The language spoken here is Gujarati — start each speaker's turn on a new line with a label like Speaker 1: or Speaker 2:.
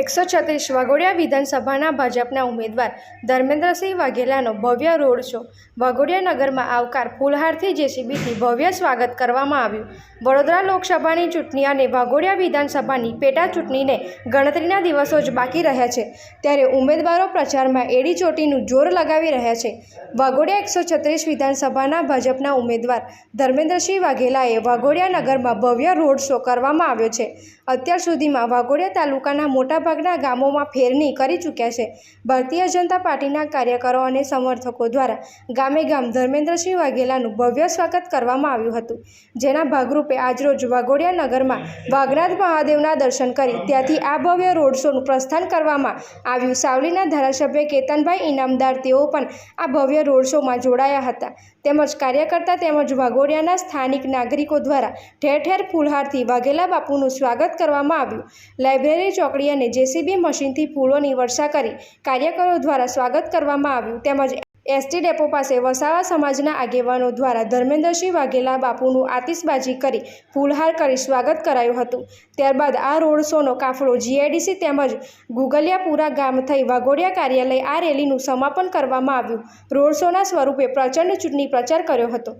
Speaker 1: એકસો છત્રીસ વાઘોડિયા વિધાનસભાના ભાજપના ઉમેદવાર ધર્મેન્દ્રસિંહ વાઘેલાનો ભવ્ય રોડ શો. વાઘોડિયા નગરમાં આવકાર ફૂલહારથી જેસીબીથી ભવ્ય સ્વાગત કરવામાં આવ્યું. વડોદરા લોકસભાની ચૂંટણી અને વાઘોડિયા વિધાનસભાની પેટા ચૂંટણીને ગણતરીના દિવસો જ બાકી રહ્યા છે. ત્યારે ઉમેદવારો પ્રચારમાં એડી ચોટીનું જોર લગાવી રહ્યા છે. વાઘોડિયા એકસો છત્રીસ વિધાનસભાના ભાજપના ઉમેદવાર ધર્મેન્દ્રસિંહ વાઘેલાએ વાઘોડિયા નગરમાં ભવ્ય રોડ શો કરવામાં આવ્યો છે. અત્યાર સુધીમાં વાઘોડિયા તાલુકાના મોટાભાગના ગામોમાં ફેરણી કરી ચૂક્યા છે. ભારતીય જનતા પાર્ટીના કાર્યકરો અને સમર્થકો દ્વારા ગામે ગામ ધર્મેન્દ્રસિંહ વાઘેલાનું ભવ્ય સ્વાગત કરવામાં આવ્યું હતું. જેના ભાગરૂપે આજરોજ વાઘોડિયા નગરમાં વાઘનાથ મહાદેવના દર્શન કરી ત્યાંથી આ ભવ્ય રોડ શોનું પ્રસ્થાન કરવામાં આવ્યું. સાવલીના ધારાસભ્ય કેતનભાઈ ઇનામદાર તેઓ પણ આ ભવ્ય રોડ શોમાં જોડાયા હતા. તેમજ કાર્યકર્તા તેમજ વાઘોડિયાના સ્થાનિક નાગરિકો દ્વારા ઠેર ઠેર ફૂલહારથી વાઘેલા બાપુનું સ્વાગત કરવામાં આવ્યું. લાઇબ્રેરી ચોકડી અને જેસીબી મશીનથી ફૂલોની વર્ષા કરી કાર્યકરો દ્વારા સ્વાગત કરવામાં આવ્યું. તેમજ એસટી ડેપો પાસે વસાવા સમાજના આગેવાનો દ્વારા ધર્મેન્દ્રસિંહ વાઘેલા બાપુનું આતિશબાજી કરી ફૂલહાર કરી સ્વાગત કરાયું હતું. ત્યારબાદ આ રોડ શોનો કાફલો જીઆઈડીસી તેમજ ગુગલિયાપુરા ગામ થઈ વાઘોડિયા કાર્યાલય આ રેલીનું સમાપન કરવામાં આવ્યું. રોડ શોના સ્વરૂપે પ્રચંડ ચૂંટણી પ્રચાર કર્યો હતો.